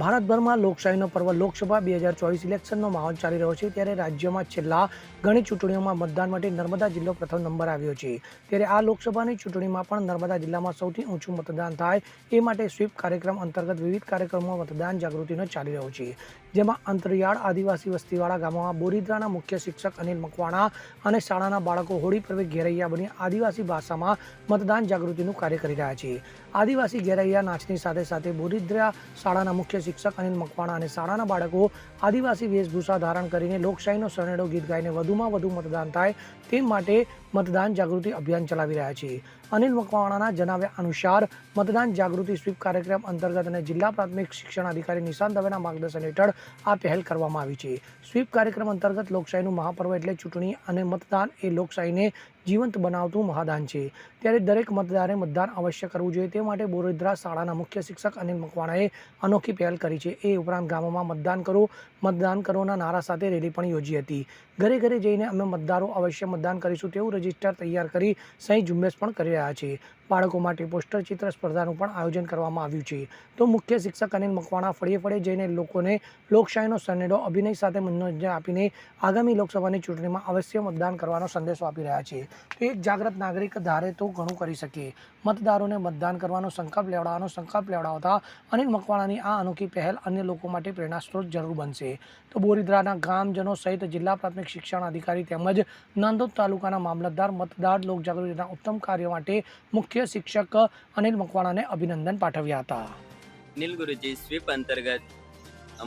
ભારતભરમાં લોકશાહીનો પર્વ લોકસભા બે હજાર ચોવીસ ઇલેક્શનનો માહોલ ચાલી રહ્યો છે ત્યારે રાજ્યમાં છેલ્લા ઘણી ચૂંટણીઓમાં મતદાન માટે નર્મદા જિલ્લો પ્રથમ નંબર આવ્યો છે. ત્યારે આ લોકસભાની ચૂંટણીમાં પણ નર્મદા જિલ્લામાં સૌથી ઊંચું મતદાન થાય એ માટે સ્વીપ કાર્યક્રમ અંતર્ગત વિવિધ કાર્યક્રમો મતદાન જાગૃતિનો ચાલી રહ્યો છે. જેમાં અંતરિયાળ આદિવાસી વસ્તીવાળા ગામોમાં બોરીદ્રાના મુખ્ય શિક્ષક અનિલ મકવાણા અને શાળાના બાળકો હોળી પર્વે ઘેરૈયા બની આદિવાસી ભાષામાં મતદાન જાગૃતિનું કાર્ય કરી રહ્યા છે. આદિવાસી ઘેરૈયા નાચની સાથે સાથે બોરીદ્રા શાળાના મુખ્ય શિક્ષક અનિલ મકવાણા અને શાળાના બાળકો આદિવાસી વેશભૂષા ધારણ કરીને લોકશાહીનો સરનેડો ગીત ગાઈને વધુમાં વધુ મતદાન થાય તે માટે મતદાન જાગૃતિ અભિયાન ચલાવી રહ્યા છે. અનિલ મકવાણાના જણાવ્યા અનુસાર, મતદાન જાગૃતિ સ્વીપ કાર્યક્રમ અંતર્ગત અને જિલ્લા પ્રાથમિક શિક્ષણ અધિકારી નિશાંત દવેના માર્ગદર્શન હેઠળ આ પહેલ કરવામાં આવી છે. સ્વીપ કાર્યક્રમ અંતર્ગત લોકશાહીનું મહાપર્વ એટલે ચૂંટણી અને મતદાન એ લોકશાહીને જીવંત બનાવતું મહાદાન છે. ત્યારે દરેક મતદારે મતદાન અવશ્ય કરવું જોઈએ. તે માટે બોરોદ્રા શાળાના મુખ્ય શિક્ષક અનિલ મકવાણાએ અનોખી પહેલ કરી છે. એ ઉપરાંત ગામોમાં મતદાન કરો, મતદાન કરોના નારા સાથે રેલી પણ યોજી હતી. ઘરે ઘરે જઈને અમે મતદારો અવશ્ય મતદાન કરીશું તેવું રજિસ્ટર તૈયાર કરી સહી ઝુંબેશ પણ કરી રહ્યા છે. બાળકો માટે પોસ્ટર ચિત્ર સ્પર્ધાનું પણ આયોજન કરવામાં આવ્યું છે. તો મુખ્ય શિક્ષક અનિલ મકવાણા ફળીએ ફળે જઈને લોકોને લોકશાહીનો સનેડો અભિનય સાથે મનોરંજન આપીને આગામી લોકસભાની ચૂંટણીમાં અવશ્ય મતદાન કરવાનો સંદેશો આપી રહ્યા છે. તો એક જાગૃત નાગરિક ધારે તો ઘણું કરી શકે. મતદારોને મતદાન કરવાનો સંકલ્પ લેવડાવવાનો સંકલ્પ લેવડાવતા અનિલ મકવાણાની આ અનોખી પહેલ અન્ય લોકો માટે પ્રેરણા સ્ત્રોત જરૂર બનશે. તો બોરીદ્રાના ગામજનો સહિત જિલ્લા પ્રાથમિક શિક્ષણ અધિકારી તેમજ નાંદોદ તાલુકાના મામલતદાર મતદાર લોકજાગૃતિના ઉત્તમ કાર્ય માટે મુખ્ય શિક્ષક અનિલ મકવાણાને અભિનંદન પાઠવ્યા હતા. નીલ ગુરુજી સ્વીપ અંતર્ગત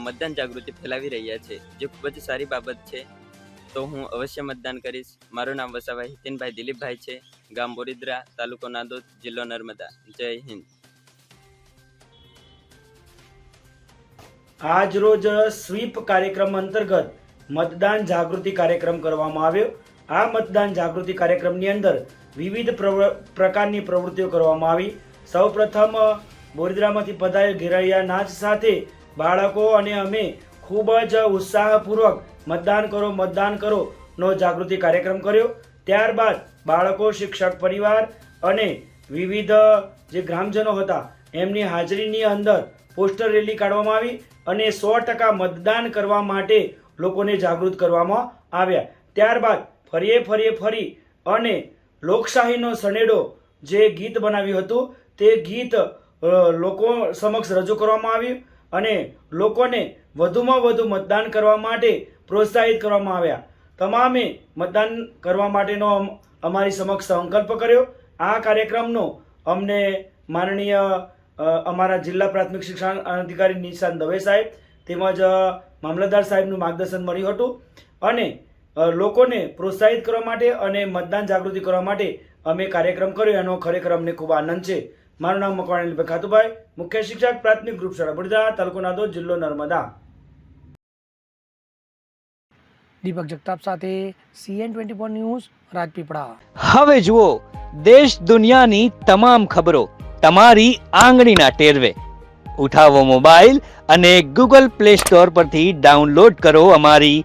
મતદાન જાગૃતિ ફેલાવી રહ્યા છે જે ખૂબ જ સારી બાબત છે. તો હું અવશ્ય મતદાન કરીશ. મારું નામ વસાભાઈ હિતિનભાઈ દિલીપભાઈ છે. ગામ બોરિદ્રા તાલુકો નાંદોદ જિલ્લો નર્મદા. જય હિન્દ. આજ રોજ સ્વીપ કાર્યક્રમ અંતર્ગત મતદાન જાગૃતિ કાર્યક્રમ કરવામાં આવ્યો. આ મતદાન જાગૃતિ કાર્યક્રમની અંદર વિવિધ પ્રકારની પ્રવૃત્તિઓ કરવામાં આવી. સૌપ્રથમ બોરિદ્રામાંથી પધારેલ ઘેરૈયા નાચ સાથે બાળકો અને અમે ખૂબ જ ઉત્સાહપૂર્વક મતદાન કરો મતદાન કરો નો જાગૃતિ કાર્યક્રમ કર્યો. ત્યારબાદ બાળકો, શિક્ષક પરિવાર અને વિવિધ, જે ગ્રામજનો હતા, એમની હાજરીની અંદર પોસ્ટર રેલી કાઢવામાં આવી અને સો ટકા મતદાન કરવા માટે લોકોને જાગૃત કરવામાં આવ્યા. ત્યારબાદ ફરીએ ફરીએ ફરી અને લોકશાહીનો સનેડો જે ગીત બનાવ્યું હતું, તે ગીત લોકો સમક્ષ રજૂ કરવામાં આવ્યું અને લોકોને વધુમાં વધુ મતદાન કરવા માટે પ્રોત્સાહિત કરવામાં આવ્યા. તમામે મતદાન કરવા માટેનો અમ- અમારી સમક્ષ સંકલ્પ કર્યો. આ કાર્યક્રમનો અમને માનનીય અમારા જિલ્લા પ્રાથમિક શિક્ષણ અધિકારી નિશાંત દવે સાહેબ તેમજ મામલતદાર સાહેબનું માર્ગદર્શન મળ્યું હતું. અને લોકોને પ્રોત્સાહિત કરવા માટે અને મતદાન જાગૃતિ કરવા માટે અમે કાર્યક્રમ કર્યો. એનો ખરેખર અમને ખૂબ આનંદ છે. મારું નામ મકવાણી ખાતુભાઈ મુખ્ય શિક્ષક પ્રાથમિક ગ્રુપ શાળા બુડદા તાલુકો નાદો જિલ્લો નર્મદા. દીપક જગતાપ સાથે CN twenty four news Rajpipla. હવે જુઓ દેશ દુનિયાની તમામ ખબરો તમારી આંગળીના ટેરવે. ઉઠાવો મોબાઈલ અને ગૂગલ પ્લે સ્ટોર પરથી ડાઉનલોડ કરો અમારી